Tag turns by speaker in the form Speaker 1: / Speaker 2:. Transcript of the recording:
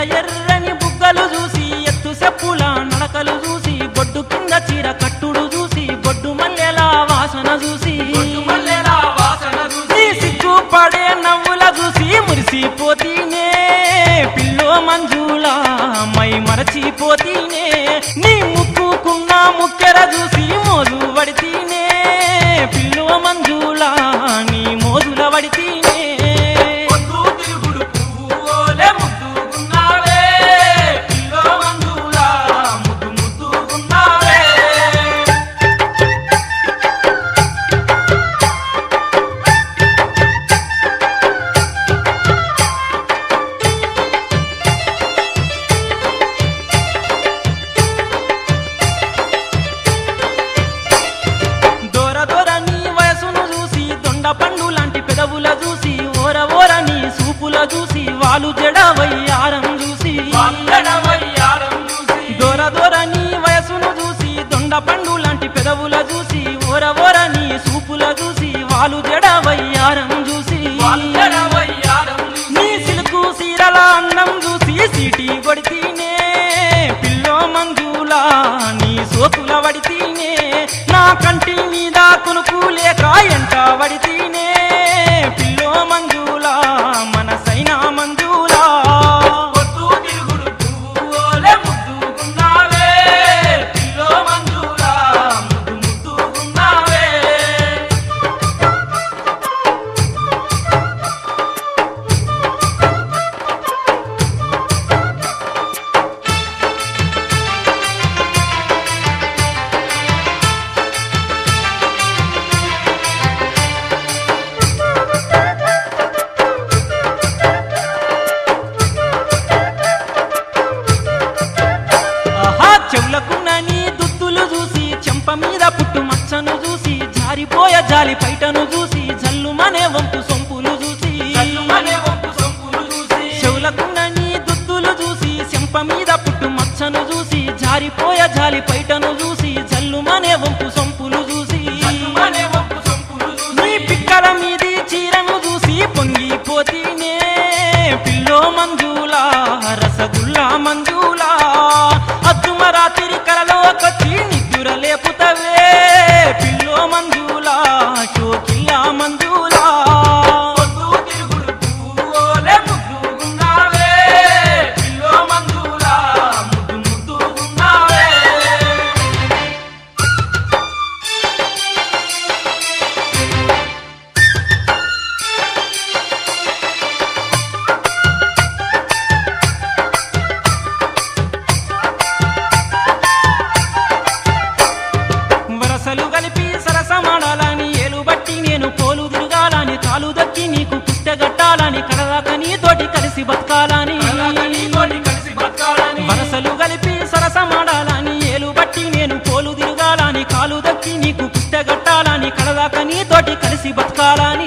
Speaker 1: ఎర్ర ఎర్రని బుగ్గలు చూసి ఎత్తు చెప్పుల నడకలు చూసి బొడ్డు కింద చీర కట్టుడు చూసి బొడ్డు మల్లెల వాసన చూసి.
Speaker 2: బొడ్డు మల్లెల వాసన చూసి.
Speaker 1: నీ సిగ్గు పడే నవ్వుల చూసి మురిసిపోతీనే పిల్లో మంజులా మై మరచిపోతీనే కాలు జడవై ఆరం చూసి. దొర దొర నీ వయసును చూసి దొండ పండు లాంటి పెదవుల చూసి ఓర ఓర నీ సూపుల చూసి వాలు ఆరం చూసి.
Speaker 2: నీ సిలుకు సీరల అన్నం చూసి
Speaker 1: సిటీ పడితేనే పిల్లో మంజులా నీ సోతుల పడితేనే నా కంటి మీద కొనుకు లేక ఎంట పడితే జాలి పైటను చూసి జల్లు మనే వంపు
Speaker 2: కలిసి బతకాలని.
Speaker 1: వరసలు కలిపి సరసమాడాలని. ఏలు బట్టి నేను కోలు తిరగాలని. కాలు దక్కి నీకు పుట్టగట్టాలని కడదాక నీతోటి కలిసి బతకాలని.